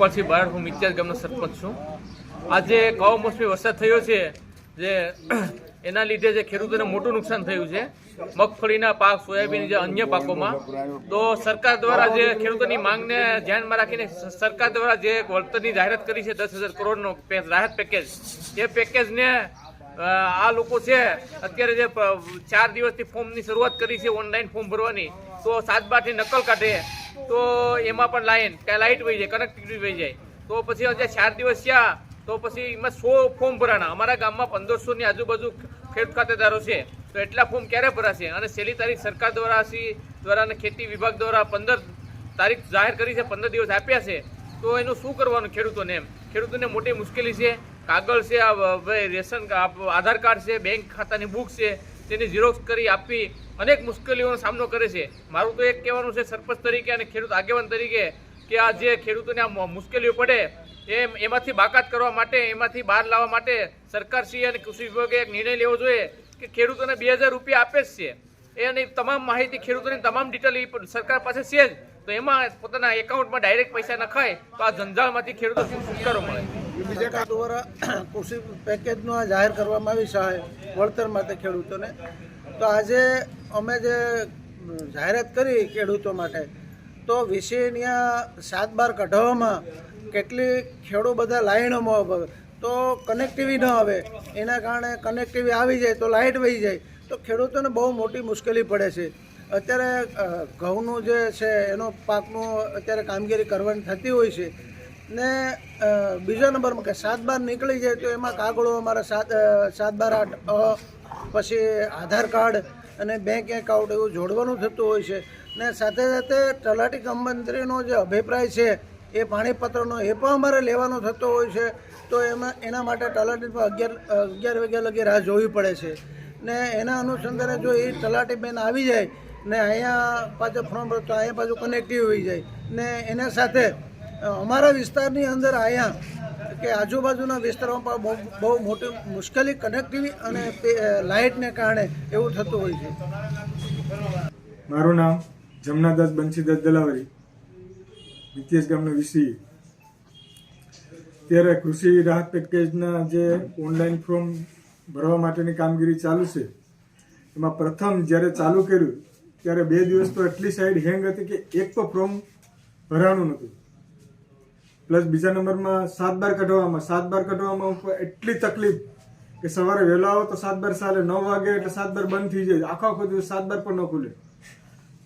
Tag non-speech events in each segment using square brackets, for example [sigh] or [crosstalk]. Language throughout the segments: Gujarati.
ગોપાલસિંહ બારડ હું મિત્યાજ ગામનો સરપંચ છું. આજે કમોસમી વરસાદ થયો છે જે [clears throat] એના લીધે જે ખેડૂતોને મોટું નુકસાન થયું છે. મગફળીના પાક, સોયાબીન જે અન્ય પાકોમાં. તો સરકાર દ્વારા જે ખેડૂતોની માંગને ધ્યાનમાં રાખીને સરકાર દ્વારા જે વળતરની જાહેરાત કરી છે, દસ હજાર કરોડનો રાહત પેકેજ. એ પેકેજને આ લોકો છે, અત્યારે જે ચાર દિવસથી ફોર્મની શરૂઆત કરી છે, ઓનલાઈન ફોર્મ ભરવાની. તો સાત બારથી નકલ કાઢે. તો એમાં પણ લાઈન કે લાઇટ વહી જાય કનેક્ટિવિટી વહી જાય. તો પછી આજે ચાર દિવસ થયા, તો પછી એમાં સો ફોર્મ ભરાણા. અમારા ગામમાં પંદરસો ની આજુબાજુ ખેડૂત ખાતેદારો છે. તો એટલા ફોર્મ ક્યારે ભરાશે? અને છેલ્લી તારીખ સરકાર દ્વારા દ્વારા અને ખેતી વિભાગ દ્વારા પંદર તારીખ જાહેર કરી છે, પંદર દિવસ આપ્યા છે. તો એનું શું કરવાનું ખેડૂતોને એમ? ખેડૂતોને મોટી મુશ્કેલી છે. કાગળ છે રેશન આધાર કાર્ડ છે, બેંક ખાતાની બુક છે. તેની ઝીરોક્ષ કરી આપી અનેક મુશ્કેલીઓનો સામનો કરે છે. મારું તો એક કહેવાનું છે સરપંચ તરીકે અને ખેડૂત આગેવાન તરીકે કે આ જે ખેડૂતોને આ મુશ્કેલીઓ પડે, એમ, એમાંથી બાકાત કરવા માટે, એમાંથી બહાર લાવવા માટે સરકારશ્રી અને કૃષિ વિભાગે એક નિર્ણય લેવો જોઈએ કે ખેડૂતોને બે હજાર રૂપિયા આપે જ છે. એની તમામ માહિતી ખેડૂતોની તમામ ડિટેલ સરકાર પાસે છે જ. તો એમાં પોતાના એકાઉન્ટમાં ડાયરેક્ટ પૈસા નખાય તો આ જંજાળમાંથી ખેડૂતો છુટકારો મળે? બીજા દ્વારા કૃષિ પેકેજનું આ જાહેર કરવામાં આવી સહાય વળતર માટે ખેડૂતોને. તો આજે અમે જે જાહેરાત કરી ખેડૂતો માટે, તો વિષયની સાત બાર કઢાવવામાં કેટલી ખેડૂ બધા લાઈનોમાં તો કનેક્ટિવી ન આવે, એના કારણે કનેક્ટિવી આવી જાય તો લાઇટ વહી જાય. તો ખેડૂતોને બહુ મોટી મુશ્કેલી પડે છે. અત્યારે ઘઉંનું જે છે એનો પાકનું અત્યારે કામગીરી કરવાની થતી હોય છે. ને બીજા નંબરમાં કે સાત બાર નીકળી જાય તો એમાં કાગળો અમારા સાત સાત બાર આઠ પછી આધાર કાર્ડ અને બેંક એકાઉન્ટ એવું જોડવાનું થતું હોય છે. ને સાથે સાથે તલાટી કમ જે અભિપ્રાય છે, એ પાણીપત્રનો એ પણ અમારે લેવાનો થતો હોય છે. તો એમાં, એના માટે તલાટી પર અગિયાર અગિયાર વાગ્યા લગી રાહ જોવી પડે છે. ને એના અનુસંધાને જો એ તલાટી બેન આવી જાય, ને અહીંયા પાછો ફોર્મ ભરતો અહીંયા પાછું કનેક્ટિવ હોઈ જાય. ને એના સાથે અમારા વિસ્તારની અંદર અહીંયા કે આજુબાજુના વિસ્તારોમાં પણ બહુ મોટી મુશ્કેલી કનેક્ટિવિટી અને લાઇટને કારણે એવું થતું હોય છે. મારું નામ જમનાદાસ બંસીદાસ દલાવરી નિત્યેશ ગામનો વિસી. ત્યારે કૃષિ રાહત પેકેજના જે ઓનલાઈન ફોર્મ ભરવા માટેની કામગીરી ચાલુ છે, એમાં પ્રથમ જ્યારે ચાલુ કર્યું, ત્યારે બે દિવસ તો એટલી સાઈડ હેંગ હતી કે એક તો ફોર્મ ભરાણું નહોતું. પ્લસ બીજા નંબરમાં સાત બાર કઢવામાં સાત બાર કઢવામાં એટલી તકલીફ કે સવારે વહેલા આવો તો સાત બાર ચાલે નવ વાગે એટલે સાત બાર બંધ થઈ જાય. આખો આખો દિવસ સાત બાર પણ ન ખુલે.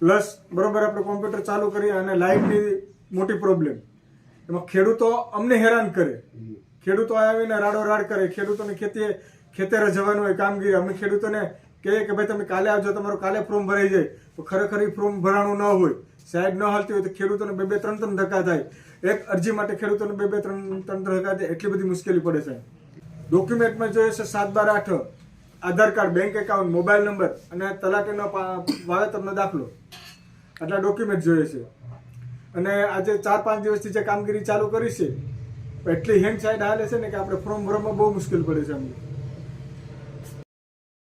પ્લસ બરોબર આપણે કોમ્પ્યુટર ચાલુ કરીએ અને લાઇટની મોટી પ્રોબ્લેમ એમાં ખેડૂતો અમને હેરાન કરે. ખેડૂતો આવીને રાડો રાડ કરે. ખેડૂતોને ખેતી ખેતરે જવાનું હોય, કામગીરી. અમે ખેડૂતોને કહીએ કે ભાઈ તમે કાલે આવજો, તમારું કાલે ફોર્મ ભરાઈ જાય. તો ખરેખર એ ફોર્મ ભરાણું ન હોય. સાહેબ ન હાલતી હોય તો ખેડૂતોને બે બે, ત્રણ ત્રણ ધક્કા થાય. એક અરજી માટે ખેડૂતોને બે બે, ત્રણ ત્રણ ત્રણ હજાર એટલી બધી મુશ્કેલી પડે છે. ડોક્યુમેન્ટમાં જોઈએ છે સાત બાર આઠ, Aadhaar card bank account mobile number અને તલાટીનો વાવેતરનો દાખલો. આટલા ડોક્યુમેન્ટ જોઈએ છે. અને આજે ચાર, પાંચ દિવસથી જે કામગીરી ચાલુ કરી છે, એટલી હેન્ડ સાઈડ હાલે છે ને કે આપણે ફોર્મ ભરવામાં બહુ મુશ્કેલ પડે છે અમને